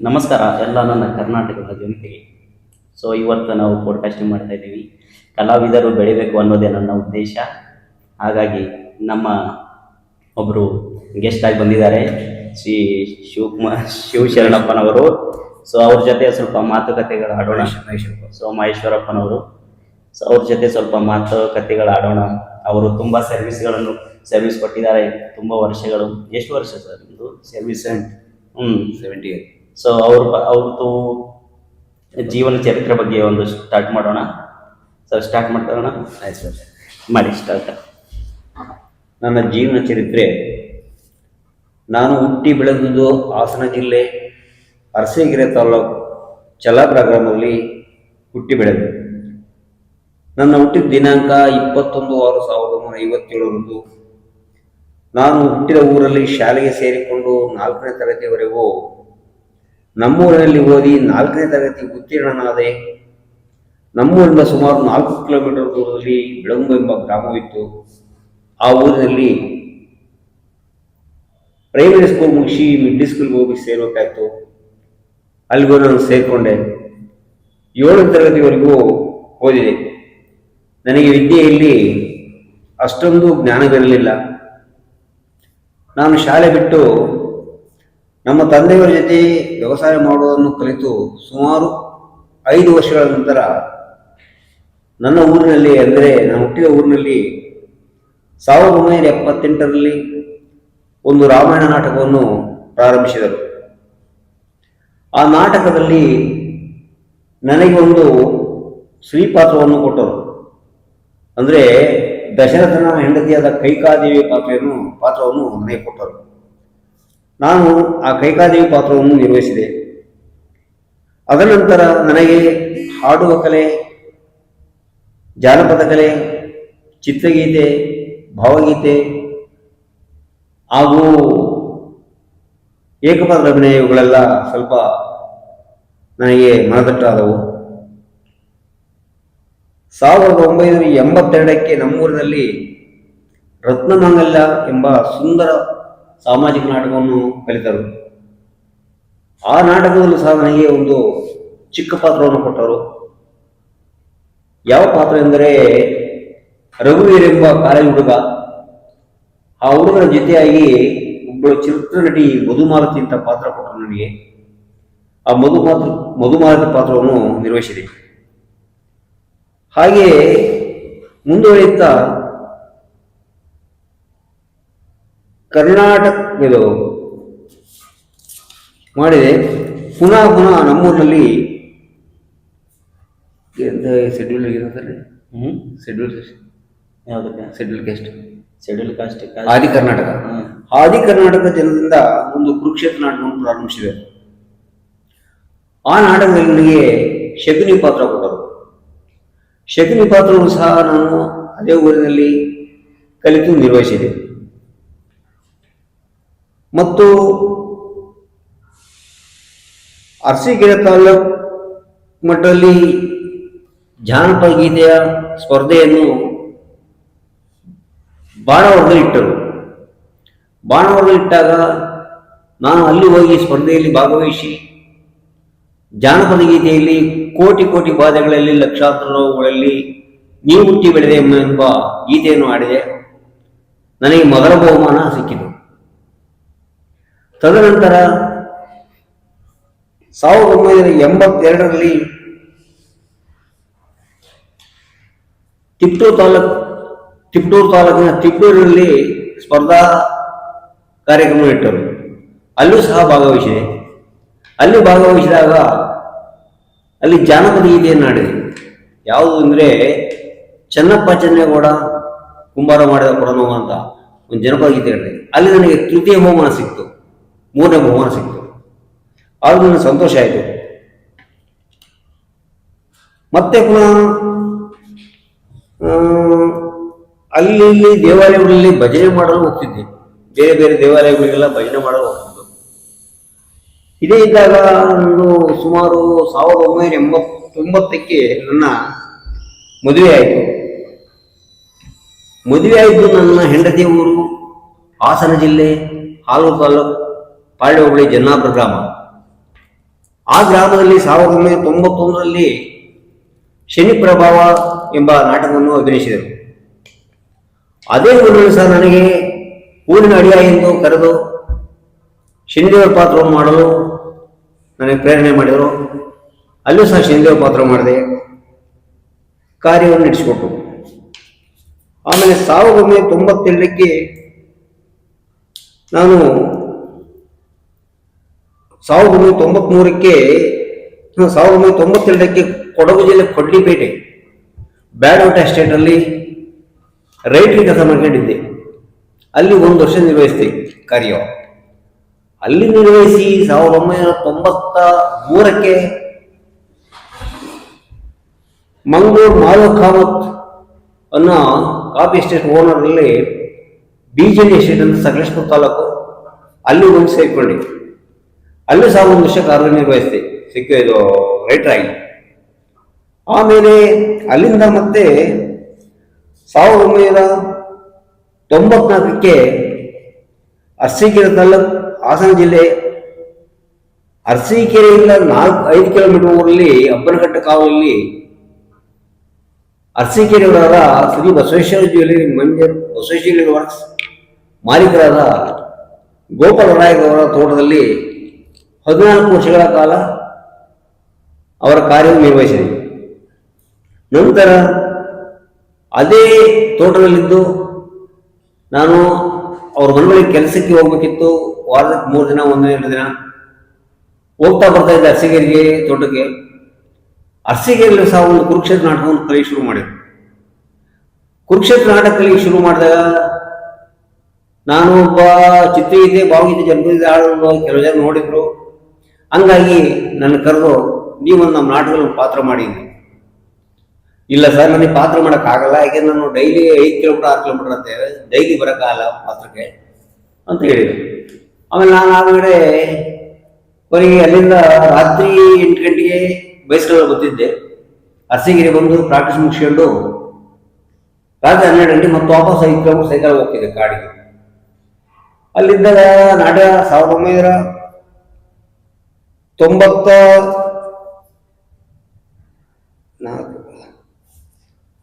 ನಮಸ್ಕಾರ ಎಲ್ಲ ನನ್ನ ಕರ್ನಾಟಕದ ಜನತೆಗೆ ಸೊ ಇವತ್ತು ನಾವು ಪೋಡ್ಕಾಸ್ಟಿಂಗ್ ಮಾಡ್ತಾ ಇದ್ದೀವಿ. ಕಲಾವಿದರು ಬೆಳಿಬೇಕು ಅನ್ನೋದೇ ನನ್ನ ಉದ್ದೇಶ. ಹಾಗಾಗಿ ನಮ್ಮ ಒಬ್ಬರು ಗೆಸ್ಟ್ ಆಗಿ ಬಂದಿದ್ದಾರೆ ಶ್ರೀ ಶಿವಕುಮಾರ್ ಶಿವಶರಣಪ್ಪನವರು. ಸೊ ಅವ್ರ ಜೊತೆ ಸ್ವಲ್ಪ ಮಾತುಕತೆಗಳು ಆಡೋಣ. ಸೊ ಮಹೇಶ್ವರಪ್ಪನವರು. ಸೊ ಅವ್ರ ಜೊತೆ ಸ್ವಲ್ಪ ಮಾತುಕತೆಗಳು ಆಡೋಣ. ಅವರು ತುಂಬ ಸರ್ವಿಸ್ಗಳನ್ನು ಸರ್ವಿಸ್ ಕೊಟ್ಟಿದ್ದಾರೆ. ತುಂಬ ವರ್ಷಗಳು. ಎಷ್ಟು ವರ್ಷ ಸರ್ ನಿಮ್ಮದು ಸರ್ವಿಸ್ ಹ್ಞೂ ಸೆವೆಂಟಿ ಏಟ್ ಸೊ ಅವ್ರ ಅವ್ರದ್ದು ಜೀವನ ಚರಿತ್ರೆ ಬಗ್ಗೆ ಒಂದು ಸ್ಟಾರ್ಟ್ ಮಾಡೋಣ. ಸರ್ ಸ್ಟಾರ್ಟ್ ಮಾಡ್ತಾರೋಣ ಆಯ್ತು ಸರ್. ಮಾಡಿ ಸ್ಟಾರ್ಟ್ ನನ್ನ ಜೀವನ ಚರಿತ್ರೆ ನಾನು ಹುಟ್ಟಿ ಬೆಳೆದಿದ್ದು ಹಾಸನ ಜಿಲ್ಲೆ ಅರಸೀಕೆರೆ ತಾಲೂಕು ಚಲಾಪುರ ಗ್ರಾಮದಲ್ಲಿ ಹುಟ್ಟಿ ಬೆಳೆದೆ. ನನ್ನ ಹುಟ್ಟಿದ ದಿನಾಂಕ ಇಪ್ಪತ್ತೊಂದು ಆರು ಸಾವಿರದ ಒಂಬೈನೂರ ಐವತ್ತೇಳರಂದು. ನಾನು ಹುಟ್ಟಿದ ಊರಲ್ಲಿ ಶಾಲೆಗೆ ಸೇರಿಕೊಂಡು ನಾಲ್ಕನೇ ತರಗತಿವರೆಗೂ ನಮ್ಮೂರಿನಲ್ಲಿ ಓದಿ ನಾಲ್ಕನೇ ತರಗತಿ ಉತ್ತೀರ್ಣನಾದೆ, ನಮ್ಮೂರಿಂದ ಸುಮಾರು ನಾಲ್ಕು ಕಿಲೋಮೀಟರ್ ದೂರದಲ್ಲಿ ಬೆಳಂಬು ಎಂಬ ಗ್ರಾಮವಿತ್ತು. ಆ ಊರಿನಲ್ಲಿ ಪ್ರೈಮರಿ ಸ್ಕೂಲ್ ಮುಗಿಸಿ ಮಿಡ್ಲ್ ಸ್ಕೂಲ್ಗೆ ಹೋಗಿ ಸೇರ್ಬೇಕಾಯ್ತು. ಅಲ್ಲಿಗೂ ನಾನು ಸೇರಿಕೊಂಡೆ. ಏಳನೇ ತರಗತಿವರೆಗೂ ಓದಿದೆ. ನನಗೆ ವಿದ್ಯೆಯಲ್ಲಿ ಅಷ್ಟೊಂದು ಜ್ಞಾನವಿರಲಿಲ್ಲ ನಾನು ಶಾಲೆ ಬಿಟ್ಟು ನಮ್ಮ ತಂದೆಯವರ ಜೊತೆ ವ್ಯವಸಾಯ ಮಾಡುವುದನ್ನು ಕಲಿತು ಸುಮಾರು ಐದು ವರ್ಷಗಳ ನಂತರ ನನ್ನ ಊರಿನಲ್ಲಿ ಅಂದರೆ ನಾನು ಹುಟ್ಟಿದ ಊರಿನಲ್ಲಿ ಸಾವಿರದ ಒಂಬೈನೂರ ಎಪ್ಪತ್ತೆಂಟರಲ್ಲಿ ಒಂದು ರಾಮಾಯಣ ನಾಟಕವನ್ನು ಪ್ರಾರಂಭಿಸಿದರು. ಆ ನಾಟಕದಲ್ಲಿ ನನಗೆ ಒಂದು ಸ್ತ್ರೀ ಪಾತ್ರವನ್ನು ಕೊಟ್ಟರು. ಅಂದರೆ ದಶರಥನ ಹೆಂಡತಿಯಾದ ಕೈಕಾದೇವಿ ಪಾತ್ರೆಯನ್ನು ಪಾತ್ರವನ್ನು ನನಗೆ ಕೊಟ್ಟರು. ನಾನು ಆ ಕೈಕಾದೇವಿ ಪಾತ್ರವನ್ನು ನಿರ್ವಹಿಸಿದೆ. ಅದನಂತರ ನನಗೆ ಹಾಡುವ ಕಲೆ, ಜಾನಪದ ಕಲೆ, ಚಿತ್ರಗೀತೆ, ಭಾವಗೀತೆ ಹಾಗೂ ಏಕಪಾತ್ರ ಅಭಿನಯ ಸ್ವಲ್ಪ ನನಗೆ ಮನದಟ್ಟಾದವು. ಸಾವಿರದ ಒಂಬೈನೂರ ಎಂಬತ್ತೆರಡಕ್ಕೆ ನಮ್ಮೂರಿನಲ್ಲಿ ರತ್ನಮಂಗಲ್ಯ ಎಂಬ ಸುಂದರ ಸಾಮಾಜಿಕ ನಾಟಕವನ್ನು ಕಲಿತರು. ಆ ನಾಟಕದಲ್ಲೂ ಸಹ ನನಗೆ ಒಂದು ಚಿಕ್ಕ ಪಾತ್ರವನ್ನು ಕೊಟ್ಟರು. ಯಾವ ಪಾತ್ರ ಎಂದರೆ ರಘುವೀರ್ ಎಂಬ ಕಾಲೇಜ್ ಹುಡುಗ. ಆ ಹುಡುಗರ ಜೊತೆಯಾಗಿ ಒಬ್ಬಳು ಚಿತ್ರ ನಟಿ ಮಧುಮಾಲತಿ ಅಂತ ಪಾತ್ರ ಕೊಟ್ಟರು ನನಗೆ. ಆ ಮಧುಮಾತ್ರ ಮಧುಮಾಲತಿ ಪಾತ್ರವನ್ನು ನಿರ್ವಹಿಸಿದೆ. ಹಾಗೆಯೇ ಮುಂದುವರಿಯುತ್ತಾ ಕರ್ನಾಟಕ ಇದು ಮಾಡಿದೆ. ಪುನಃ ಪುನಃ ನಮ್ಮೂರಿನಲ್ಲಿ ಶೆಡ್ಯೂಲ್ ಏನಂತಾರೆ ಹ್ಞೂ ಶೆಡ್ಯೂಲ್ ಯಾವುದಕ್ಕೆ? ಶೆಡ್ಯೂಲ್ ಗೆಸ್ಟ್ ಶೆಡ್ಯೂಲ್ ಕಾಸ್ಟ್ ಆದಿ ಕರ್ನಾಟಕ. ಆದಿ ಕರ್ನಾಟಕ ಜನರಿಂದ ಒಂದು ಕುರುಕ್ಷೇತ್ರ ನಾಟಕವನ್ನು ಪ್ರಾರಂಭಿಸಿದೆ. ಆ ನಾಟಕದಲ್ಲಿ ನನಗೆ ಶಕುನಿ ಪಾತ್ರ ಕೊಟ್ಟರು. ಶಕುನಿ ಪಾತ್ರವನ್ನು ಸಹ ನಾನು ಅದೇ ಊರಿನಲ್ಲಿ ಕಲಿತು ನಿರ್ವಹಿಸಿದೆ. ಮತ್ತು ಅರಸೀಕೆರೆ ತಾಲೂಕು ಮಟ್ಟದಲ್ಲಿ ಜಾನಪದ ಗೀತೆಯ ಸ್ಪರ್ಧೆಯನ್ನು ಬಾಣವರ್ಗ ಇಟ್ಟರು. ಬಾಣವರ್ಗ ಇಟ್ಟಾಗ ನಾನು ಅಲ್ಲಿ ಹೋಗಿ ಸ್ಪರ್ಧೆಯಲ್ಲಿ ಭಾಗವಹಿಸಿ ಜಾನಪದ ಗೀತೆಯಲ್ಲಿ ಕೋಟಿ ಕೋಟಿ ಬಾಧೆಗಳಲ್ಲಿ ಲಕ್ಷಾಂತರ ರೋಗಗಳಲ್ಲಿ ನೀವು ಹುಟ್ಟಿ ಬೆಳೆದೆ ಎಂಬ ಗೀತೆಯನ್ನು ಆಡಿದೆ ನನಗೆ ಮೊದಲ ಬಹುಮಾನ ಸಿಕ್ಕಿತು. ತದನಂತರ ಸಾವಿರದ ಒಂಬೈನೂರ ಎಂಬತ್ತೆರಡರಲ್ಲಿ ತಿಪ್ಟೂರು ತಾಲೂಕು ತಿಪ್ಟೂರು ತಾಲೂಕಿನ ತಿಪ್ಟೂರಿನಲ್ಲಿ ಸ್ಪರ್ಧಾ ಕಾರ್ಯಕ್ರಮ ಇಟ್ಟರು. ಅಲ್ಲೂ ಸಹ ಭಾಗವಹಿಸಿದೆ. ಅಲ್ಲಿ ಭಾಗವಹಿಸಿದಾಗ ಅಲ್ಲಿ ಜಾನಪದ ಗೀತೆಯನ್ನು ಆಡಿದೆ ಯಾವುದು ಅಂದರೆ, ಚೆನ್ನಪ್ಪ ಚೆನ್ನೇಗೌಡ ಕುಂಬಾರ ಮಾಡಿದ ಕೊಡನೋವ ಅಂತ ಒಂದು ಜನಪದ ಗೀತೆ ಅಲ್ಲಿ ನನಗೆ ತೃತೀಯ ಬಹುಮಾನ ಸಿಕ್ತು. ಮೂರನೇ ಬಹುಮಾನ ಸಿಕ್ತು ಆಗ ನನಗೆ ಸಂತೋಷ ಆಯಿತು. ಮತ್ತೆ ಪುನಃ ಅಲ್ಲಿ ಇಲ್ಲಿ ದೇವಾಲಯಗಳಲ್ಲಿ ಭಜನೆ ಮಾಡಲು ಹೋಗ್ತಿದ್ದೆ. ಬೇರೆ ಬೇರೆ ದೇವಾಲಯಗಳಿಗೆಲ್ಲ ಭಜನೆ ಮಾಡಲು ಹೋಗ್ತಿದ್ದು. ಇದೇ ಇದ್ದಾಗ ನಾನು ಸುಮಾರು ಸಾವಿರದ ಒಂಬೈನೂರ ಎಂಬತ್ತೊಂಬತ್ತಕ್ಕೆ ನನ್ನ ಮದುವೆ ಆಯಿತು. ಮದುವೆ ಆಯಿತು ನನ್ನ ಹೆಂಡತಿ ಊರು ಹಾಸನ ಜಿಲ್ಲೆ, ಹಾಲು ತಾಲೂಕು. ಪಾಳ್ಯ ಹೋಬಳಿ ಜನ್ನಾಪುರ ಗ್ರಾಮ ಆ ಗ್ರಾಮದಲ್ಲಿ ಸಾವಿರದ ಒಂಬೈನೂರ ತೊಂಬತ್ತೊಂದರಲ್ಲಿ ಶನಿ ಪ್ರಭಾವ ಎಂಬ ನಾಟಕವನ್ನು ಅಭಿನಯಿಸಿದರು. ಅದೇ ಊರಿನಲ್ಲಿ ಸಹ ನನಗೆ ಊರಿನ ಅಡಿಯ ಎಂದು ಕರೆದು ಶನಿದೇವರ ಪಾತ್ರವನ್ನು ಮಾಡಲು ನನಗೆ ಪ್ರೇರಣೆ ಮಾಡಿದರು. ಅಲ್ಲೂ ಸಹ ಶನಿದೇವರ ಪಾತ್ರ ಮಾಡಿದೆ ಕಾರ್ಯವನ್ನು ನಡೆಸಿಕೊಟ್ಟು ಆಮೇಲೆ ಸಾವಿರದ ಒಂಬೈನೂರ ತೊಂಬತ್ತೆರಡಕ್ಕೆ ನಾನು ಸಾವಿರದ ಒಂಬೈನೂರ ತೊಂಬತ್ಮೂರಕ್ಕೆ ಸಾವಿರದ ಒಂಬೈನೂರ ತೊಂಬತ್ತೆರಡಕ್ಕೆ ಕೊಡಗು ಜಿಲ್ಲೆ ಕೊಡ್ಲಿಪೇಟೆ, ಬ್ಯಾಡೋಟ ಎಸ್ಟೇಟಲ್ಲಿ ರೈಟ್ರಿ ಕೆಲಸ ಮಾಡ್ಕೊಂಡಿದ್ದೆ. ಅಲ್ಲಿ ಒಂದು ವರ್ಷ ನಿರ್ವಹಿಸಿದೆ ಕಾರ್ಯ. ಅಲ್ಲಿ ನಿರ್ವಹಿಸಿ ಸಾವಿರದ ಒಂಬೈನೂರ ತೊಂಬತ್ತ ಮೂರಕ್ಕೆ ಮಂಗಳೂರು ಮಾಧವ್ ಕಾಮತ್ ಅನ್ನೋ ಕಾಫಿ ಎಸ್ಟೇಟ್ ಓನರಲ್ಲಿ ಬಿಜೆಡಿ ಎಸ್ಟೇಟ್ ಅಂತ ಸಕಲೇಶ್ಪುರ ತಾಲೂಕು ಅಲ್ಲಿ ಒಂದು ಸೇರ್ಕೊಂಡೆ. ಅಲ್ಲಿ ಸಹ ಒಂದು ವರ್ಷ ಕಾರ್ಯನಿರ್ವಹಿಸಿದೆ ಸಿಕ್ಕ ಇದು ರೈಟರ್ ಆಗಿ. ಆಮೇಲೆ ಅಲ್ಲಿಂದ ಮತ್ತೆ ಸಾವಿರದ ಒಂಬೈನೂರ ತೊಂಬತ್ನಾಲ್ಕಕ್ಕೆ ಅರಸೀಕೆರೆ ತಾಲೂಕು ಹಾಸನ ಜಿಲ್ಲೆ ಅರಸೀಕೆರೆಯಿಂದ ನಾಲ್ಕು, ಐದು ಕಿಲೋಮೀಟರ್ ಊರಲ್ಲಿ ಅಬ್ಬನಘಟ್ಟ ಕಾವಲಲ್ಲಿ ಅರಸೀಕೆರೆಯವರ Shri Basaveshwara jewellery manager, Basaveshwara works ಮಾಲೀಕರಾದ Gopala ಅವರ ತೋಟದಲ್ಲಿ ಹದಿನಾಲ್ಕು ವರ್ಷಗಳ ಕಾಲ ಅವರ ಕಾರ್ಯವನ್ನು ನಿರ್ವಹಿಸಿದೆ. ನಂತರ ಅದೇ ತೋಟದಲ್ಲಿದ್ದು ನಾನು ಅವ್ರ ಮನೆಗಳಿಗೆ ಕೆಲಸಕ್ಕೆ ಹೋಗ್ಬೇಕಿತ್ತು, ವಾರಕ್ಕೆ ಮೂರು ದಿನ, ಒಂದು ಎರಡು ದಿನ. ಹೋಗ್ತಾ ಬರ್ತಾ ಇದ್ದೆ ಅರಸೀಕೆರೆಗೆ ತೋಟಕ್ಕೆ. ಅರಸೀಕೆರೆಯಲ್ಲಿ ಸಹ ಒಂದು ಕುರುಕ್ಷೇತ್ರ ನಾಟಕವನ್ನು ಕಲಿಯಕ್ಕೆ ಶುರು ಮಾಡಿದೆ. ಕುರುಕ್ಷೇತ್ರ ನಾಟಕ ಕಲಿಯಕ್ಕೆ ಶುರು ಮಾಡಿದಾಗ ನಾನು ಒಬ್ಬ ಚಿತ್ರಗೀತೆ, ಭಾವಗೀತೆ ಜನಪದ ಹಾಡು ಕೆಲವು ಜನ ನೋಡಿದ್ರು. ಹಂಗಾಗಿ ನನ್ನ ಕರೆದು ನೀವು ನಮ್ಮ ನಾಟಕದಲ್ಲಿ ಪಾತ್ರ ಮಾಡಿ. ಇಲ್ಲ ಸರ್, ನನಗೆ ಪಾತ್ರ ಮಾಡೋಕ್ಕಾಗಲ್ಲ. ಯಾಕೆ ನಾನು ಡೈಲಿ ಐದು ಕಿಲೋಮೀಟರ್, ಆರು ಕಿಲೋಮೀಟರ್ ಅಂತ ಡೈಲಿ ಬರೋಕ್ಕಾಗಲ್ಲ ಪಾತ್ರಕ್ಕೆ ಅಂತ ಹೇಳಿದ್ರು. ಆಮೇಲೆ ನಾನು ಆಮೇಲೆ ಕೊನೆಗೆ ಅಲ್ಲಿಂದ ರಾತ್ರಿ ಎಂಟು ಗಂಟೆಗೆ ಬೈಸ್ಕಲ್ ಬರ್ತಿದ್ದೆ. ಅರಸಿಗಿರಿ ಬಂದು ಪ್ರಾಕ್ಟೀಸ್ ಮುಗಿಸ್ಕೊಂಡು ರಾತ್ರಿ ಹನ್ನೆರಡು ಗಂಟೆ ಮತ್ತು ವಾಪಸ್ ಐದು ಕಿಲೋಮೀಟರ್ ಸೈಕಲ್ ಹೋಗ್ತಿದ್ದೆ ಕಾಡಿಗೆ. ಅಲ್ಲಿದ್ದಾಗ ನಾಟ್ಯ ಸಾವಿರದ ಒಂಬೈನೂರ ತೊಂಬತ್ತ ನಾಲ್ಕು.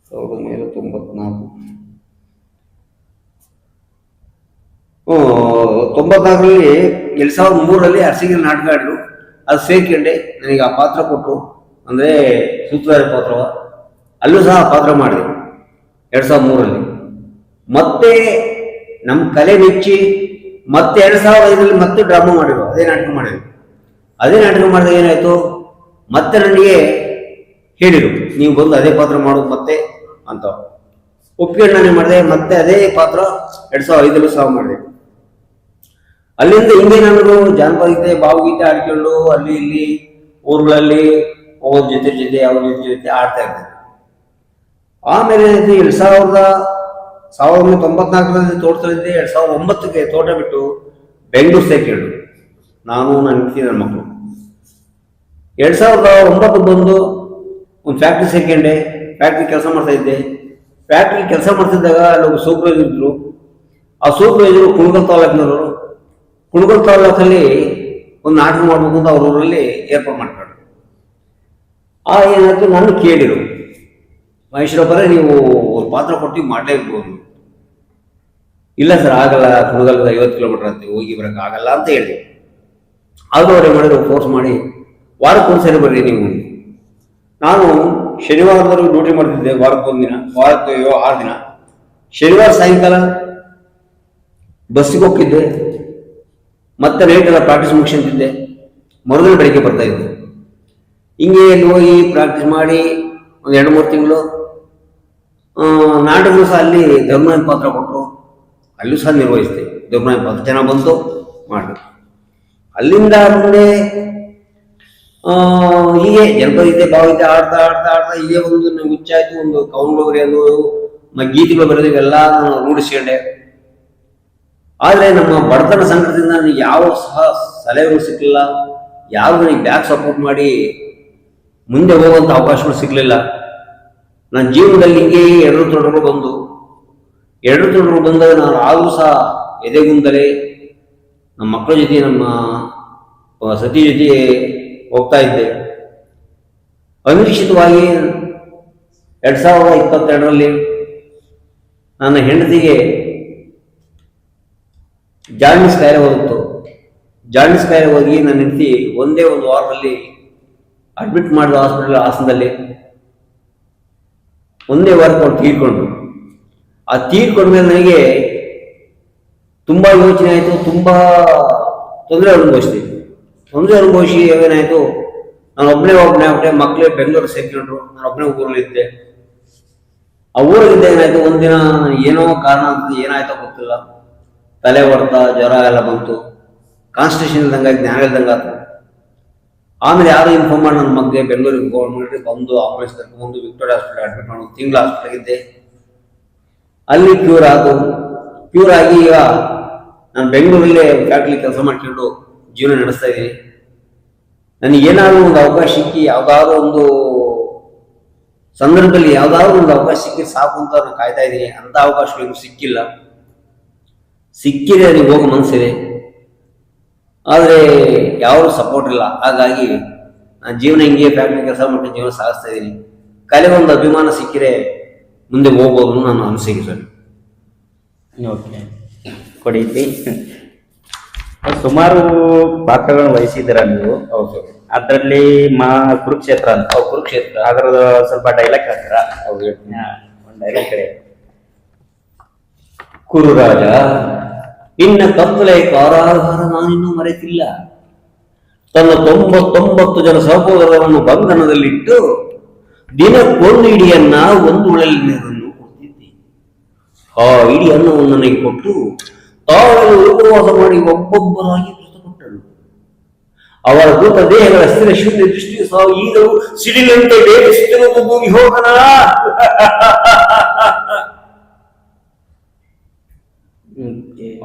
ಸಾವಿರದ ಒಂಬೈನೂರ ತೊಂಬತ್ನಾಲ್ಕು. ತೊಂಬತ್ನಾಲ್ಕರಲ್ಲಿ ಎರಡು ಸಾವಿರದ ಮೂರರಲ್ಲಿ ಅರಸಿಗಿರಿ ನಾಟಕ ಆಡಿದ್ರು ಅದು ಸೇರ್ಕೊಂಡೆ, ನನಗೆ ಆ ಪಾತ್ರ ಕೊಟ್ಟರು. ಅಂದರೆ ಸೂತ್ರಧಾರಿ ಪಾತ್ರವ ಅಲ್ಲೂ ಸಹ ಪಾತ್ರ ಮಾಡಿದೆ, ಎರಡು ಸಾವಿರದ ಮೂರರಲ್ಲಿ. ಮತ್ತೆ ನಮ್ಮ ಕಲೆ ಮೆಚ್ಚಿ, ಮತ್ತೆ ಎರಡು ಸಾವಿರದ ಐದರಲ್ಲಿ ಮತ್ತೆ ಡ್ರಾಮಾ ಮಾಡಿದ್ರು, ಅದೇ ನಾಟಕ ಮಾಡಿದ್ರು. ಅದೇ ನಾಟಕ ಮಾಡಿದಾಗ ಏನಾಯ್ತು? ಮತ್ತೆ ನನಗೆ ಹೇಳಿರು, ನೀವು ಬಂದು ಅದೇ ಪಾತ್ರ ಮಾಡೋದು ಮತ್ತೆ ಅಂತ. ಒಪ್ಪಿಕೊಂಡು ನಾನೇ ಮಾಡಿದೆ, ಮತ್ತೆ ಅದೇ ಪಾತ್ರ ಎರಡ್ ಸಾವಿರದ ಐದಲ್ಲೂ ಸಾವು ಮಾಡಿದೆ. ಅಲ್ಲಿಂದ ಹಿಂಗೆ ನಾನು ಜಾನಪದ ಗೀತೆ, ಭಾವಗೀತೆ ಆಡ್ಕೊಂಡು ಅಲ್ಲಿ ಇಲ್ಲಿ ಊರುಗಳಲ್ಲಿ ಅವ್ರ ಜೊತೆ ಜೊತೆ, ಅವ್ರ ಜೊತೆ ಜೊತೆ ಆಡ್ತಾ ಇದ್ದೆ. ಆಮೇಲೆ ಎರಡ್ ಸಾವಿರದ ಸಾವಿರದ ಒಂಬೈನೂರ ತೊಂಬತ್ನಾಲ್ಕರಲ್ಲಿ ತೋಟದಲ್ಲಿದ್ದೆ ಎರಡ್ ಸಾವಿರದ ಒಂಬತ್ತಕ್ಕೆ ತೋಟ ಬಿಟ್ಟು ಬೆಂಗಳೂರು ಸೇರ್ಕೊಂಡು ನಾನು, ನನ್ನ ನನ್ನ ಮಕ್ಕಳು. ಎರಡ್ ಸಾವಿರದ ಒಂಬತ್ತು ಬಂದು ಒಂದು ಫ್ಯಾಕ್ಟ್ರಿ ಸೇರ್ಕೊಂಡೆ ಫ್ಯಾಕ್ಟ್ರಿ ಕೆಲಸ ಮಾಡ್ತಾ ಇದ್ದೆ. ಫ್ಯಾಕ್ಟ್ರಿ ಕೆಲಸ ಮಾಡ್ತಿದ್ದಾಗ ಅಲ್ಲಿ ಸೂಪರ್ವೈಸರ್ ಇದ್ರು. ಆ ಸೂಪರ್ವೈಸರು ಕುಣಗಲ್ ತಾಲೂಕಿನವರು ಕುಣಗಲ್ ತಾಲೂಕಲ್ಲಿ ಒಂದು ನಾಟಕ ಮಾಡಬೇಕು ಅಂತ ಅವ್ರ ಊರಲ್ಲಿ ಏರ್ಪಾಡು ಮಾಡ್ಕೊಂಡ್ರು. ಆ ಏನಾಯ್ತು ನಾನು ಕೇಳಿರು ಮಹೇಶ್ವರಪ್ಪರೇ ನೀವು ಒಂದು ಪಾತ್ರ ಕೊಟ್ಟು ಮಾಡಲೇಬಹುದು ಇಲ್ಲ ಸರ್, ಆಗಲ್ಲ. ಕುಣಗಲ್ದ ಐವತ್ತು ಕಿಲೋಮೀಟರ್ ಅಂತ ಹೋಗಿ ಬರಕ್ಕೆ ಆಗಲ್ಲ ಅಂತ ಹೇಳಿದೆ ಆದರೂ ಅವ್ರು ಮಾಡಿದ್ರು ಫೋರ್ಸ್ ಮಾಡಿ ವಾರಕ್ಕೊಂದ್ಸರಿ ಬರ್ರಿ ನೀವು. ನಾನು ಶನಿವಾರದವರೆಗೂ ಡ್ಯೂಟಿ ಮಾಡ್ತಿದ್ದೆ ವಾರಕ್ಕೊಂದು ದಿನ, ವಾರಕ್ಕೆ ಆರು ದಿನ. ಶನಿವಾರ ಸಾಯಂಕಾಲ ಬಸ್ಸಿಗೆ ಹೋಗ್ತಿದ್ದೆ. ಮತ್ತೆ ನೈಟ್ ಎಲ್ಲ ಪ್ರಾಕ್ಟೀಸ್ ಮುಗಿಸ್ಕೊಂತಿದ್ದೆ. ಮರುದಿನ ಬೆಳಿಗ್ಗೆ ಬರ್ತಾ ಇದ್ದೆ. ಹಿಂಗೆ ಹೋಗಿ ಪ್ರಾಕ್ಟೀಸ್ ಮಾಡಿ ಒಂದು ಎರಡು ಮೂರು ತಿಂಗಳು ನಾಟಕಗಳು ಸಹ ಅಲ್ಲಿ ಧರ್ಮನಾಯಕ ಪಾತ್ರ ಕೊಟ್ಟರು. ಅಲ್ಲೂ ಸಹ ನಿರ್ವಹಿಸಿದೆ. ಧರ್ಮನಾಯಕ ಪಾತ್ರ. ಜನ ಬಂತು ಮಾಡಿ ಅಲ್ಲಿಂದ ಮುಂದೆ ಹೀಗೆ ಜನಪದ ಭಾವ ಇದೆ ಆಡ್ತಾ ಆಡ್ತಾ ಆಡ್ತಾ ಹೀಗೆ ಒಂದು ಹುಚ್ಚಾಯ್ತು, ಒಂದು ಕೌಂಡು ಅದು, ಮ- ಗೀತೆಗಳು ಬರೆದು ಇವೆಲ್ಲ ನಾನು ರೂಢಿಸ್ಕೊಂಡೆ. ಆದರೆ ನಮ್ಮ ಬಡತನ ಸಂಕಟದಿಂದ ನನಗೆ ಯಾವ ಸಹ ಸಲಹೆಗಳು ಸಿಕ್ಕಲಿಲ್ಲ ಯಾರು ನನಗೆ ಬ್ಯಾಕ್ ಸಪೋರ್ಟ್ ಮಾಡಿ ಮುಂದೆ ಹೋಗುವಂಥ ಅವಕಾಶಗಳು ಸಿಗಲಿಲ್ಲ ನನ್ನ ಜೀವನದಲ್ಲಿ ಹಿಂಗೆ ಎರಡು ತೊಡರು ಬಂದು, ಎರಡು ತೊಡರು ಬಂದಾಗ ನಾನು ಆದರೂ ಸಹ ಎದೆಗುಂದಲೇ ನಮ್ಮ ಮಕ್ಕಳ ಜೊತೆ ನಮ್ಮ ಸತಿ ಜೊತೆ ಹೋಗ್ತಾ ಇದ್ದೆ. ಅನಿರೀಕ್ಷಿತವಾಗಿ ಎರಡು ಸಾವಿರದ ಇಪ್ಪತ್ತೆರಡರಲ್ಲಿ ನನ್ನ ಹೆಂಡತಿಗೆ ಜಾಂಡಿಸ್ ಕಾಯಿಲೆ ಹೋಗಿತ್ತು. ಜಾಂಡಿಸ್ ಕಾಯಿಲೆ ಹೋಗಿ ನನ್ನ ಹೆಂಡತಿ ಒಂದೇ ಒಂದು ವಾರದಲ್ಲಿ ಅಡ್ಮಿಟ್ ಮಾಡಿದ ಹಾಸ್ಪಿಟಲ್ ಹಾಸನದಲ್ಲಿ. ಒಂದೇ ಅವ್ರು ತೀರ್ಕೊಂಡು ಆ ತೀರ್ಕೊಂಡ್ಮೇಲೆ ನನಗೆ ತುಂಬಾ ಯೋಚನೆ ಆಯಿತು, ತುಂಬ ತೊಂದರೆ ಅನುಭವಿಸಿದೆ. ತೊಂದರೆ ಅನುಭವಿಸಿ ಏನಾಯಿತು, ನಾನು ಒಬ್ಬನೇ ಒಬ್ಬನೇ ಒಬ್ಬನೇ ಮಕ್ಕಳೇ ಬೆಂಗಳೂರು ಸೇರ್ಕೊಂಡ್ರು, ನಾನು ಒಬ್ಬನೇ ಊರಲ್ಲಿದ್ದೆ. ಆ ಊರಲ್ಲಿದ್ದ ಏನಾಯಿತು, ಒಂದಿನ ಏನೋ ಕಾರಣ ಅಂತ ಏನಾಯ್ತೋ ಗೊತ್ತಿಲ್ಲ. ತಲೆ ಹೊಡೆತ ಜ್ವರ ಎಲ್ಲ ಬಂತು. ಕಾನ್ಸ್ಟಿಟ್ಯೂಷನ್ ಇಲ್ದಂಗೆ ಜ್ಞಾನ ಇಲ್ದಂಗೆ ಆಯ್ತು ಆಮೇಲೆ ಯಾರು ಇನ್ಫಾರ್ಮ್ ಮಾಡಿ ನನ್ನ ಮಗ್ಗೆ ಬೆಂಗಳೂರಿಗೆ ಗೌರ್ಮೆಂಟ್ ಬಂದು ಆಂಬುಲೆನ್ಸ್ ತಗೊಂಡು ವಿಕ್ಟೋರಿಯಾ ಹಾಸ್ಪಿಟಲ್ ಅಡ್ಮಿಟ್ ಮಾಡಿ ತಿಂಗಳ ಹಾಸ್ಪಿಟಲ್ ಇದ್ದೆ. ಅಲ್ಲಿ ಕ್ಯೂರ್ ಆದು ಕ್ಯೂರ್ ಆಗಿ ಈಗ ನಾನು ಬೆಂಗಳೂರಲ್ಲೇ ಫ್ಯಾಕ್ಟ್ರಿ ಕೆಲಸ ಮಾಡ್ಕೊಂಡು ಜೀವನ ನಡೆಸ್ತಾ ಇದ್ದೀನಿ. ನನಗೆ ಏನಾದರೂ ಒಂದು ಅವಕಾಶ ಸಿಕ್ಕಿ ಯಾವುದಾದ್ರು ಒಂದು ಸಂದರ್ಭದಲ್ಲಿ ಯಾವುದಾದ್ರು ಒಂದು ಅವಕಾಶ ಸಿಕ್ಕಿ ಸಾಕು ಅಂತ ನಾನು ಕಾಯ್ತಾ ಇದ್ದೀನಿ. ಅಂತ ಅವಕಾಶಗಳು ಸಿಕ್ಕಿಲ್ಲ. ಸಿಕ್ಕಿದೆ ನನಗೆ ಹೋಗೋ ಮನಸ್ಸಿದೆ. ಆದರೆ ಯಾರು ಸಪೋರ್ಟ್ ಇಲ್ಲ. ಹಾಗಾಗಿ ನಾನು ಜೀವನ ಹಿಂಗೆ ಫ್ಯಾಮಿಲಿ ಕೆಲಸ ಮಾಡ್ಕೊಂಡು ಜೀವನ ಸಾಗಿಸ್ತಾ ಇದ್ದೀನಿ. ಕಲೆ ಒಂದು ಅಭಿಮಾನ ಸಿಕ್ಕಿದೆ ಮುಂದೆ ಹೋಗ್ಬೋದು ನಾನು ಅನಿಸಿಕೆ ಸರ್. ಓಕೆ ಕೊಡೀತಿ. ಸುಮಾರು ಪಾತ್ರಗಳನ್ನು ವಹಿಸಿದ್ದೀರ ನೀವು? ಹೌದು. ಅದರಲ್ಲಿ ಮಾ ಕುರುಕ್ಷೇತ್ರ ಅಂತ. ಕುರುಕ್ಷೇತ್ರ. ಅದರದ ಸ್ವಲ್ಪ ಡೈಲಾಗ್ ಹಾಕ್ತೀರ? ಹೌದು. ಒಂದು ಡೈಲಾಗ್ ಕಡೆ. ಕುರುರಾಜ ನಿನ್ನ ಕತ್ತಲೆ ಕಾರಾಗಾರ ನಾನಿನ್ನೂ ಮರೆತಿಲ್ಲ. ತನ್ನ ತೊಂಬತ್ತೊಂಬತ್ತು ಜನ ಸಹೋದರರನ್ನು ಬಂಧನದಲ್ಲಿಟ್ಟು ದಿನಕ್ಕೊಂದು ಇಡಿಯನ್ನ ಒಂದು ಉಳಲಿ ನೀರನ್ನು ಕೊಡ್ತಿದ್ದೆ. ಆ ಇಡಿ ಅನ್ನವನ್ನು ನನಗೆ ಕೊಟ್ಟು ತಾಳಲು ಉಪವಾಸ ಮಾಡಿ ಒಬ್ಬೊಬ್ಬರಾಗಿ ಮೃತಪಟ್ಟಳು ಅವರ ಭೂತ ದೇಹಗಳ ಸ್ಥಿರ ಶೂನ್ಯ ದೃಷ್ಟಿ ಸಹ ಈಗಲೂ ಸಿಡಿಲಂತೆ ಬೇಡಿಸುತ್ತಿರುವುದು ಭೂಮಿ ಹೋಗನ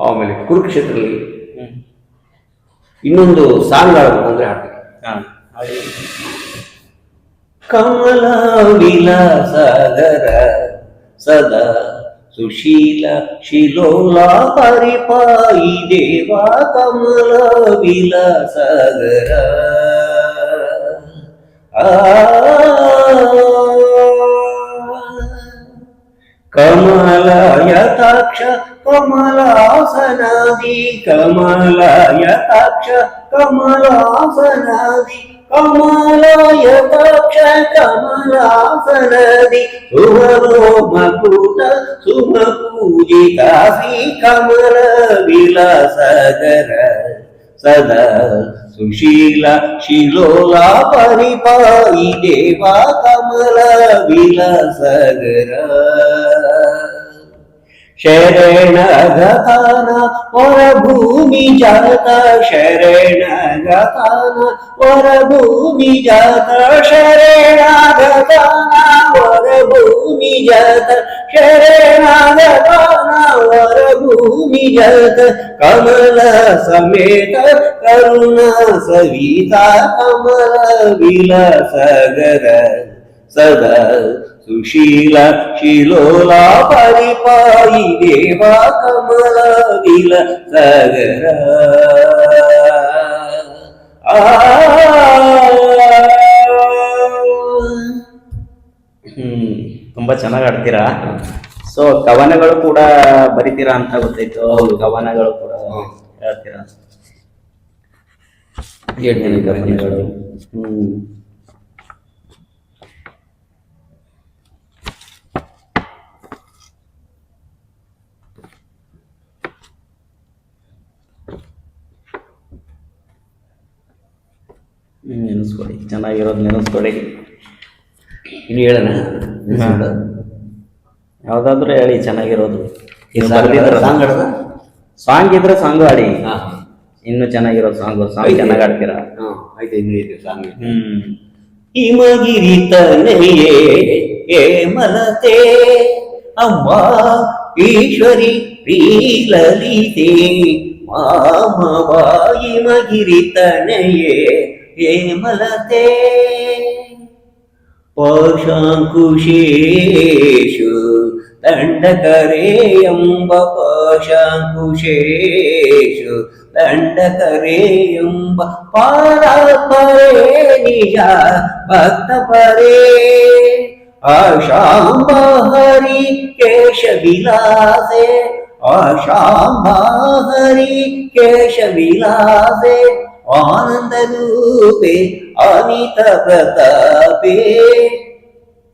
ಆಮೇಲೆ ಕುರುಕ್ಷೇತ್ರದಲ್ಲಿ. ಇನ್ನೊಂದು ಸಾಂಗ್ ಆಡಬೇಕು ಅಂದ್ರೆ ಹಾಡ್ತೀನಿ. ಕಮಲ ವಿಲಾಸದರ ಸದಾ ಸುಶೀಲ ಶಿಲೋಲ ಪರಿಪಾಯಿ ದೇವ ಕಮಲ ವಿಲಾಸಗರ ಆ ಕಮಲ ಯಥಾಕ್ಷ ಕಮಲಾಸನಾದಿ ಕಮಲ ಯಥಾಕ್ಷ ಕಮಲಾಸನಾದಿ ಕಮಲ ಯಥಾಕ್ಷ ಕಮಲಾಸನದಿ ಸುಮರೋಮಕೂಟ ಸುಮ ಪೂಜಿತ ಶ್ರೀ ಕಮಲ ವಿಲಾಸಗರ ಸದಾ ಸುಶೀಲ ಶಿಲೋಲ ಪರಿಪಾಯಿ ದೇವ ಕಮಲ ವಿಲಾಸಗರ ಶರಣ ಗತಾನ ಹೊರಭೂಮಿ ಜಾತ ಶರಣ ಗತಾನ ಹೊರಭೂಮಿ ಜಾತ ಶರಣ ಗತಾನ ಹೊರಭೂಮಿ ಜಾತ ಶರಣ ಗತಾನ ಹೊರಭೂಮಿ ಜಾತ ಕಮಲ ಸಮೇತ ಕರುಣ ಸವಿತಾ ಕಮಲ ವಿಲಾಸಗರ ಸದಾ ಸುಶೀಲ ಶಿಲೋಲ ಪರಿಪಾಯಿ ದೇವಾ ಕಮಲ ವಿಲ ಸಗರ ಹ್ಮ್ ತುಂಬಾ ಚೆನ್ನಾಗಿ ಆಡ್ತೀರಾ ಸೊ ಕವನಗಳು ಕೂಡ ಬರಿತೀರಾ ಅಂತ ಗೊತ್ತಾಯ್ತು. ಕವನಗಳು ಕೂಡ. ಹೇಳ್ತೀರಾ ಕವನಗಳು ಹ್ಮ್ ನೆನೆಸ್ಕೊಳ್ಳಿ ಚೆನ್ನಾಗಿರೋದು ನೆನೆಸ್ಕೊಳ್ಳಿ ಇನ್ನು ಹೇಳೋಣ. ಯಾವುದಾದ್ರೂ ಹೇಳಿ ಚೆನ್ನಾಗಿರೋದು. ಸಾಂಗ್ ಇದ್ರೆ ಸಾಂಗ್ ಆಡಿ ಹಾ. ಇನ್ನು ಚೆನ್ನಾಗಿರೋ ಸಾಂಗ್ ಸಾಂಗ್ ಚೆನ್ನಾಗಿ ಆಡ್ತೀರಾ ಹಿಮಗಿರಿ ತನೆಯೇ ಹೇಮಲತೆ ಅಮ್ಮ ಈಶ್ವರಿ ಪ್ರೀಲಲಿತೆ ಮಾಮವ ಹಿಮಗಿರಿ ತನೆಯೇ हेमलते पाशाङ्कुशेषु दण्डकरेयम्ब पाशाङ्कुशेषु दण्डकरेयम्ब पारापरे निजा भक्तपरे आशाम्बहरि केशविलासे आशाम्बहरि केशविलासे ఆనందరూపే అమిత ప్రతాపే.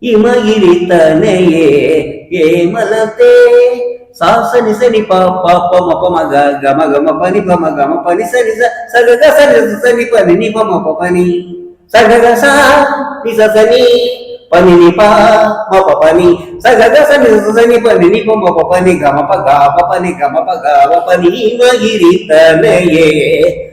ఇమగిరి తనయే ఏమలతే సాసని సని పాప మపమగ గమ గమ పని పమ గమ పని సరి సగగ సరి సని పని ని పమ పని సగగ సా ని సని పని ని పా మప పని సగగ సని సని పని ని. పమ పని గమ పగ పని గమ పగ పని ఇమగిరి తనయే.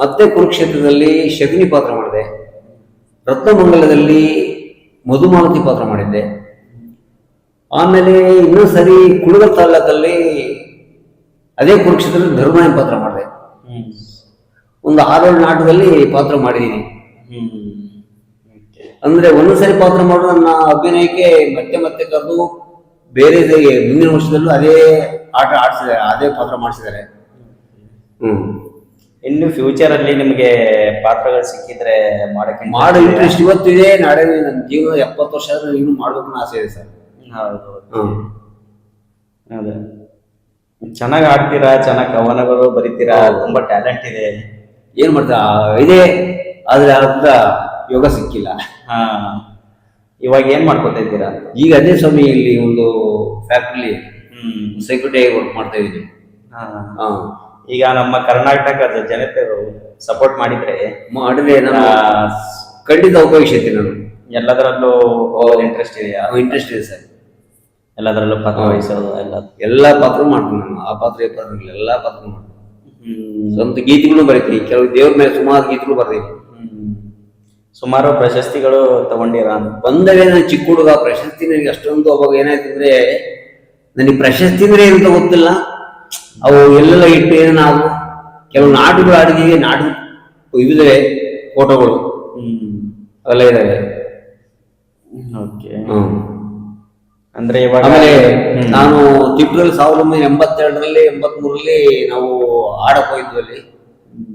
ಮತ್ತೆ ಕುರುಕ್ಷೇತ್ರದಲ್ಲಿ ಶಕುನಿ ಪಾತ್ರ ಮಾಡಿದೆ. ರತ್ನಮಂಗಲದಲ್ಲಿ ಮಧುಮಾಲತಿ ಪಾತ್ರ ಮಾಡಿದ್ದೆ. ಆಮೇಲೆ ಇನ್ನೂ ಸರಿ ಕುಳಗಲ್ ತಾಲೂಕಲ್ಲಿ ಅದೇ ಕುರುಕ್ಷೇತ್ರದಲ್ಲಿ ಧರ್ಮನ ಪಾತ್ರ ಮಾಡಿದೆ. ಒಂದು ಆರೇಳು ನಾಟಕದಲ್ಲಿ ಪಾತ್ರ ಮಾಡಿದ್ದೀನಿ. ಅಂದ್ರೆ ಒಂದು ಸರಿ ಪಾತ್ರ ಮಾಡೋ ನನ್ನ ಅಭಿನಯಕ್ಕೆ ಮತ್ತೆ ಮತ್ತೆ ಕರೆದು ಬೇರೆ ಮುಂದಿನ ವರ್ಷದಲ್ಲೂ ಅದೇ ಆಟ ಆಡಿಸಿದ್ದಾರೆ, ಅದೇ ಪಾತ್ರ ಮಾಡಿಸಿದ್ದಾರೆ. ಹ್ಮ್. ಇನ್ನು ಫ್ಯೂಚರ್ ಅಲ್ಲಿ ನಿಮಗೆ ಪಾತ್ರಗಳು ಸಿಕ್ಕಿದ್ರೆ ಮಾಡಕ್ಕೆ ಮಾಡೋ ಇಂಟ್ರೆಸ್ಟ್ ಇವತ್ತು ಇದೆ ನಾಳೆ ನನ್ನ ಜೀವನ ಎಪ್ಪತ್ತು ವರ್ಷ ಆದ್ರೆ ಇನ್ನು ಮಾಡ್ಬೇಕು ಆಸೆ ಇದೆ ಸರ್. ಹೌದು ಅದೇ. ಚೆನ್ನಾಗಿ ಆಡ್ತೀರಾ? ಚೆನ್ನಾಗಿ ಕವನಗಳು ಬರಿತೀರಾ. ತುಂಬಾ ಟ್ಯಾಲೆಂಟ್ ಇದೆ. ಏನ್ ಮಾಡ್ತಾ ಇದೆ. ಆದ್ರೆ ಅರ್ಧ ಯೋಗ ಸಿಕ್ಕಿಲ್ಲ. ಹಾ. ಇವಾಗ ಏನ್ ಮಾಡ್ಕೊತಾ ಇದ್ದೀರಾ? ಈಗ ಅದೇ ಸ್ವಾಮಿ ಇಲ್ಲಿ ಒಂದು ಫ್ಯಾಕ್ಟ್ರಿ ಸೆಕ್ಯೂರಿಟಿ ಸೆಕ್ಯೂರಿಟಿ ವರ್ಕ್ ಮಾಡ್ತಾ ಇದ್ದೀನಿ. ಹಾ. ಈಗ ನಮ್ಮ ಕರ್ನಾಟಕದ ಜನತೆ ಸಪೋರ್ಟ್ ಮಾಡಿದ್ರೆ ಮಾಡಿದ್ರೆ ನಾನು ಖಂಡಿತ ಉಪಯೋಗಿಸ್ತೀನಿ ನಾನು. ಎಲ್ಲದರಲ್ಲೂ ಇಂಟ್ರೆಸ್ಟ್ ಇದೆಯಾ? ಇಂಟ್ರೆಸ್ಟ್ ಇದೆ ಸರ್. ಎಲ್ಲದರಲ್ಲೂ ಪಾತ್ರ ವಹಿಸೋದು ಎಲ್ಲ. ಎಲ್ಲ ಪಾತ್ರ ಮಾಡ್ತೀನಿ ನಾನು. ಆ ಪಾತ್ರ ಈ ಪಾತ್ರ ಎಲ್ಲ ಪಾತ್ರ ಮಾಡ್ತೀನಿ. ಸ್ವಂತ ಗೀತೆಗಳು ಬರೀತೀನಿ. ಕೆಲವು ದೇವ್ರ ಮೇಲೆ ಸುಮಾರು ಗೀತೆಗಳು ಬರ್ತೀನಿ. ಸುಮಾರು ಪ್ರಶಸ್ತಿಗಳು ತಗೊಂಡಿರ? ಬಂದಾಗ ನಾನು ಚಿಕ್ಕ ಹುಡುಗ. ಪ್ರಶಸ್ತಿ ನನಗೆ ಅಷ್ಟೊಂದು ಅವಾಗ ಏನಾಯ್ತು ಅಂದ್ರೆ ನನಗೆ ಪ್ರಶಸ್ತಿ ಅಂದ್ರೆ ಏನಂತ ಗೊತ್ತಿಲ್ಲ. ಅವು ಎಲ್ಲೆಲ್ಲ ಇಟ್ಟು ಏನಾದ್ರು ಕೆಲವು ನಾಟಕಗಳು ಆಡಿದೀವಿ ನಾಟಕ ಇವಿದೆ ಫೋಟೋಗಳು. ಅವೆಲ್ಲ ಇದಾವೆ. ಓಕೆ. ಅಂದ್ರೆ ಇವಾಗ ಆಮೇಲೆ ನಾನು ತಿಪ್ಪೂರಲ್ಲಿ ಸಾವಿರದ ಒಂಬೈನೂರ ಎಂಬತ್ತೆರಡರಲ್ಲಿ ಎಂಬತ್ಮೂರರಲ್ಲಿ ನಾವು ಆಡಕ್ ಹೋಗಿದ್ವಿ ಅಲ್ಲಿ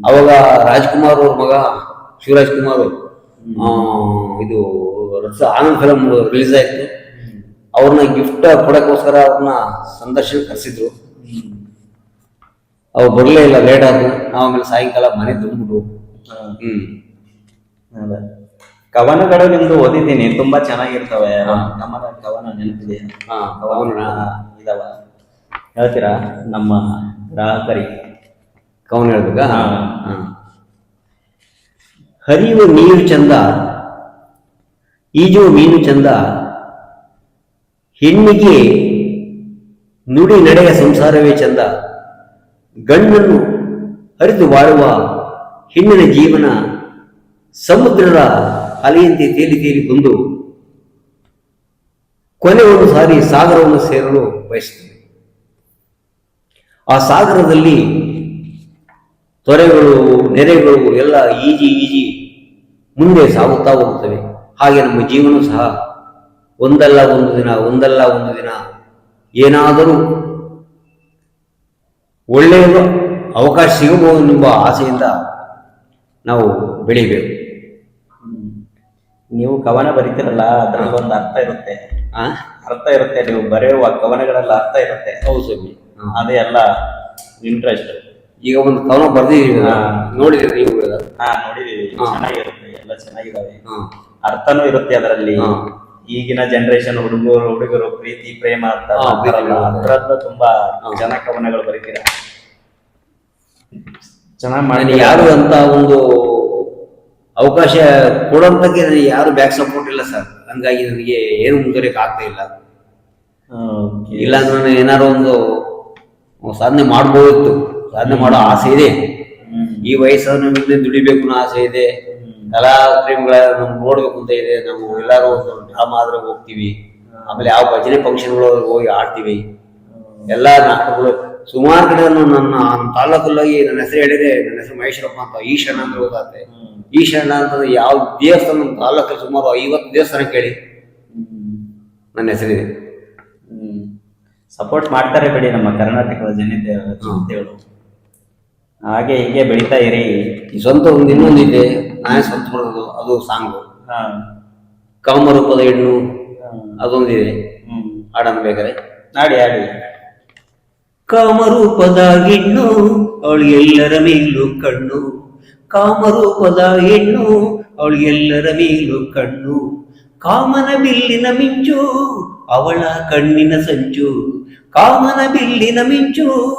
ಅವಾಗ ರಾಜ್ಕುಮಾರ್ ಅವ್ರ ಮಗ ಶಿವರಾಜ್ ಕುಮಾರ್ ಇದು ರಸ- ಆನಂದ್ ಫಿಲಮ್ ರಿಲೀಸ್ ಆಯ್ತು. ಅವ್ರನ್ನ ಗಿಫ್ಟ್ ಕೊಡಕ್ಕೋಸ್ಕರ ಅವ್ರನ್ನ ಸಂದರ್ಶನ ಕರೆಸಿದ್ರು. ಅವ್ರು ಬರಲೇ ಇಲ್ಲ ಲೇಟ್ ಆದ್ರು. ನಾವು ಆಮೇಲೆ ಸಾಯಂಕಾಲ ಮನೆ ಹಾ. ಹ್ಮ್. ಅದೇ. ಕವನಗಳು ನಿಮ್ದು ಓದಿದ್ದೀನಿ ತುಂಬಾ ಚೆನ್ನಾಗಿರ್ತವೆ. ನಮ್ಮದ ಕವನ ನೆನಪಿದೆ. ಹಾ, ಕವನ. ಇದಾವ. ಹೇಳ್ತೀರಾ? ನಮ್ಮ ಗ್ರಾಹಕರಿಗೆ. ಕವನ ಹೇಳ್ಬೇಕಾ. ಹರಿಯುವ ನೀರು ಚಂದ ಈಜು ಮೀನು ಚಂದ ಹೆಣ್ಣಿಗೆ ನುಡಿ ನಡೆಯ ಸಂಸಾರವೇ ಚಂದ. ಗಂಡನ್ನು ಹರಿದು ಬಾಳುವ ಹೆಣ್ಣಿನ ಜೀವನ ಸಮುದ್ರದ ಅಲೆಯಂತೆ ತೇಲಿ ತೇಲಿ ಬಂದು ಕೊನೆ ಒಂದು ಸಾರಿ ಸಾಗರವನ್ನು ಸೇರಲು ಬಯಸುತ್ತದೆ. ಆ ಸಾಗರದಲ್ಲಿ ತೊರೆಗಳು, ನೆರೆಗಳು ಎಲ್ಲ ಈಜಿ ಈಜಿ ಮುಂದೆ ಸಾಗುತ್ತಾ ಹೋಗುತ್ತವೆ. ಹಾಗೆ ನಮ್ಮ ಜೀವನ ಸಹ ಒಂದಲ್ಲ ಒಂದು ದಿನ, ಒಂದಲ್ಲ ಒಂದು ದಿನ ಏನಾದರೂ ಒಳ್ಳೆಯ ಅವಕಾಶ ಸಿಗಬಹುದು ಎಂಬ ಆಸೆಯಿಂದ ನಾವು ಬೆಳಿಬೇಕು ನೀವು ಕವನ ಬರೀತಿರಲ್ಲ ಅದ್ರಲ್ಲಿ ಒಂದು ಅರ್ಥ ಇರುತ್ತೆ? ಅರ್ಥ ಇರುತ್ತೆ ನೀವು ಬರೆಯುವ ಕವನಗಳೆಲ್ಲ ಅರ್ಥ ಇರುತ್ತೆ ಹೌದು ಸ್ವಾಮಿ. ಅದೇ ಎಲ್ಲ ಇಂಟ್ರೆಸ್ಟ್ ಈಗ ಒಂದು ಕವನ ಬರ್ದಿ ಹಾ. ನೀವು? ಹಾ ನೋಡಿದೀವಿ. ಚೆನ್ನಾಗಿರುತ್ತೆ ಎಲ್ಲ ಚೆನ್ನಾಗಿದಾವೆ ಹಾ. ಅರ್ಥನೂ ಇರುತ್ತೆ ಅದರಲ್ಲಿ. ಈಗಿನ ಜನರೇಷನ್ ಹುಡುಗರು ಹುಡುಗರು ಪ್ರೀತಿ ಪ್ರೇಮ ಅಂತ. ಅದ್ರದ್ದು ತುಂಬಾ. ಜನ ಕವನಗಳು ಬರೀತೀರ. ಚೆನ್ನಾಗಿ ನನಗೆ ಮಾಡಿ ಯಾರು ಅಂತ ಒಂದು ಅವಕಾಶ ಕೊಡೋಂತಕ್ಕೆ ನನಗೆ ಯಾರು ಬ್ಯಾಕ್ ಸಪೋರ್ಟ್ ಇಲ್ಲ ಸರ್ ಹಂಗಾಗಿ ನನಗೆ ಏನು ಮುಂದುವರಿಯಕ್ಕೆ ಆಗ್ತಾ ಇಲ್ಲ. ಇಲ್ಲ ನಾನು ಏನಾರು ಒಂದು ಸಾಧನೆ ಮಾಡ್ಬೋದಿತ್ತು ಸಾಧನೆ ಮಾಡೋ ಆಸೆ ಇದೆ. ಈ ವಯಸ್ಸನ್ನು ಮುಂದೆ ದುಡಿಬೇಕು ಅನ್ನೋ ಆಸೆ ಇದೆ. ಕಲಾ ಪ್ರೇಮಿಗಳ ನಮ್ಗೆ ನೋಡ್ಬೇಕು ಅಂತ ಇದೆ. ನಾವು ಎಲ್ಲಾರು ಒಂದು ಡ್ರಾಮಾ ಆದ್ರೆ ಹೋಗ್ತೀವಿ. ಆಮೇಲೆ ಯಾವ ಭಜನೆ ಫಂಕ್ಷನ್ಗಳು ಹೋಗಿ ಆಡ್ತೀವಿ. ಎಲ್ಲ ನಾಟಕಗಳು. ಸುಮಾರು ಕಡೆ ನಾನು ನನ್ನ ತಾಲೂಕಲ್ಲಾಗಿ ನನ್ನ ಹೆಸರು ಹೇಳಿದೆ. ನನ್ನ ಹೆಸರು ಮಹೇಶ್ವರಪ್ಪ ಅಂತ. ಈಶಣ್ಣ ಅಂತ ಗೊತ್ತಾಗುತ್ತೆ. ಈಶಣ್ಣ ಅಂತಂದ್ರೆ ಯಾವ ದೇವಸ್ಥಾನ ನಮ್ಮ ತಾಲೂಕಲ್ಲಿ ಸುಮಾರು ಐವತ್ತು ದೇವಸ್ಥಾನ ಕೇಳಿ. ನನ್ನ ಹೆಸರಿದೆ. ಸಪೋರ್ಟ್ ಮಾಡ್ತಾರೆ ಬಿಡಿ ನಮ್ಮ ಕರ್ನಾಟಕದ ಜನತೆ ಹಾಗೆ ಹೀಗೆ ಬೆಳಿತಾ ಇರಿ. ಈ ಸ್ವಂತ ಒಂದು ಇನ್ನೊಂದಿದೆ ನಾನೇ ಸ್ವಂತ ಮಾಡೋದು ಅದು ಸಾಂಗು. ಹಾ. ಕಾಮರೂಪದ ಹೆಣ್ಣು. ಅದೊಂದಿದೆ. ಹ್ಮ್. ಹಾಡನ್ ಬೇಕಾರೆ ನಾಡಿ ಹಾಡಿ. ಕಾಮರೂಪದ ಹೆಣ್ಣು ಅವಳು ಎಲ್ಲರ ಮೇಲೂ ಕಣ್ಣು. ಕಾಮರೂಪದ ಹೆಣ್ಣು ಅವಳು ಎಲ್ಲರ ಮೇಲೂ ಕಣ್ಣು. ಕಾಮನ ಬಿಲ್ಲಿನ ಮಿಂಚು ಅವಳ ಕಣ್ಣಿನ ಸಂಚು. ಕಾಮನ ಬಿಲ್ಲಿನ ಮಿಂಚು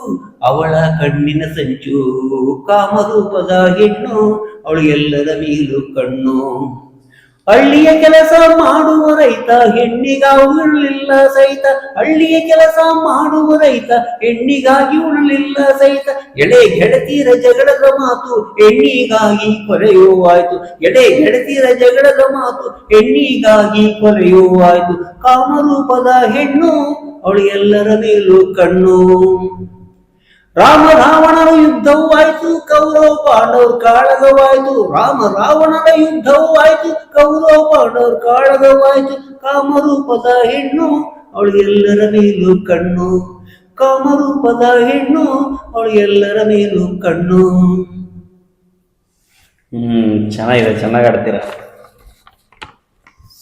ಅವಳ ಕಣ್ಣಿನ ಸಂಚು ಕಾಮರೂಪದ ಹೆಣ್ಣು, ಅವಳು ಎಲ್ಲರ ಮೇಲೂ ಕಣ್ಣು. ಹಳ್ಳಿಯ ಕೆಲಸ ಮಾಡುವ ರೈತ ಹೆಣ್ಣಿಗಾಗಿ ಉಳಲಿಲ್ಲ ಸಹಿತ. ಹಳ್ಳಿಯ ಕೆಲಸ ಮಾಡುವ ರೈತ, ಹೆಣ್ಣಿಗಾಗಿ ಉಳಲಿಲ್ಲ ಸಹಿತ. ಎಡೆ ಗೆಳತೀರ ಜಗಳದ ಮಾತು, ಹೆಣ್ಣಿಗಾಗಿ ಕೊರೆಯುವಾಯ್ತು. ಎಡೆ ಗೆಳತೀರ ಜಗಳದ ಮಾತು, ಹೆಣ್ಣಿಗಾಗಿ ಕೊರೆಯುವಾಯ್ತು. ಕಾಮರೂಪದ ಹೆಣ್ಣು, ಅವಳು ಎಲ್ಲರ ಮೇಲೂ ಕಣ್ಣು. ರಾಮ ರಾವಣನ ಯುದ್ಧವೂ ಆಯ್ತು ಕೌರವ ಪಾಂಡವರ ಕಾಳಗವಾಯ್ತು ರಾಮ ರಾವಣನ ಯುದ್ಧವೂ ಆಯ್ತು ಕೌರವ ಪಾಂಡವರ ಕಾಳಗವಾಯ್ತು, ಕಾಮರೂಪದ ಹೆಣ್ಣು ಅವಳು ಎಲ್ಲರ ಮೇಲೂ ಕಣ್ಣು, ಕಾಮರೂಪದ ಹೆಣ್ಣು ಅವಳು ಎಲ್ಲರ ಮೇಲೂ ಕಣ್ಣು. ಹ್ಮ್, ಚೆನ್ನಾಗಿದೆ, ಚೆನ್ನಾಗಿ ಆಡ್ತೀರ?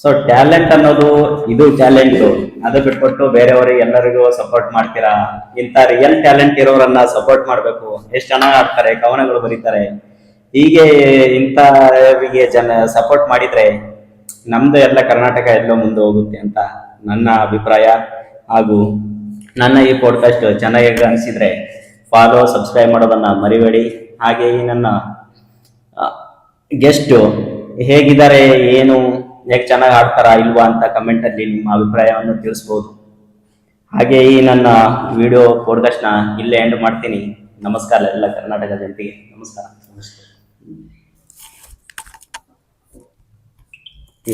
ಸೊ ಟ್ಯಾಲೆಂಟ್ ಅನ್ನೋದು ಇದು ಟ್ಯಾಲೆಂಟ್ ಅದು ಬಿಟ್ಬಿಟ್ಟು ಬೇರೆಯವರಿಗೆ ಎಲ್ಲರಿಗೂ ಸಪೋರ್ಟ್ ಮಾಡ್ತೀರಾ? ಇಂಥ ರಿಯಲ್ ಟ್ಯಾಲೆಂಟ್ ಇರೋರನ್ನ ಸಪೋರ್ಟ್ ಮಾಡಬೇಕು. ಎಷ್ಟು ಚೆನ್ನಾಗಿ ಆಡ್ತಾರೆ, ಕವನಗಳು ಬರೀತಾರೆ. ಹೀಗೆ ಇಂಥವಿಗೆ ಜನ ಸಪೋರ್ಟ್ ಮಾಡಿದ್ರೆ ನಮ್ದು ಎಲ್ಲ ಕರ್ನಾಟಕ ಎಲ್ಲೋ ಮುಂದೆ ಹೋಗುತ್ತೆ ಅಂತ ನನ್ನ ಅಭಿಪ್ರಾಯ. ಹಾಗೂ ನನ್ನ ಈ ಪಾಡ್ಕಾಸ್ಟ್ ಚೆನ್ನಾಗಿ ಅನಿಸಿದ್ರೆ ಫಾಲೋ ಸಬ್ಸ್ಕ್ರೈಬ್ ಮಾಡೋದನ್ನ ಮರಿಬೇಡಿ. ಹಾಗೆ ಈ ನನ್ನ ಗೆಸ್ಟು ಹೇಗಿದ್ದಾರೆ, ಏನು ಹೇಗೆ ಚೆನ್ನಾಗಿ ಆಡ್ತಾರಾ ಇಲ್ವಾ ಅಂತ ಕಮೆಂಟ್ ಅಲ್ಲಿ ನಿಮ್ಮ ಅಭಿಪ್ರಾಯವನ್ನು ತಿಳಿಸ್ಬೋದು. ಹಾಗೆ ಈ ನನ್ನ ವಿಡಿಯೋ ಪಾಡ್ಕಾಸ್ಟ್ನ ಇಲ್ಲೇ ಎಂಡ್ ಮಾಡ್ತೀನಿ. ನಮಸ್ಕಾರ ಎಲ್ಲ ಕರ್ನಾಟಕ ಜನತೆಗೆ. ನಮಸ್ಕಾರ.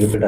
ರಿಪೀಟ್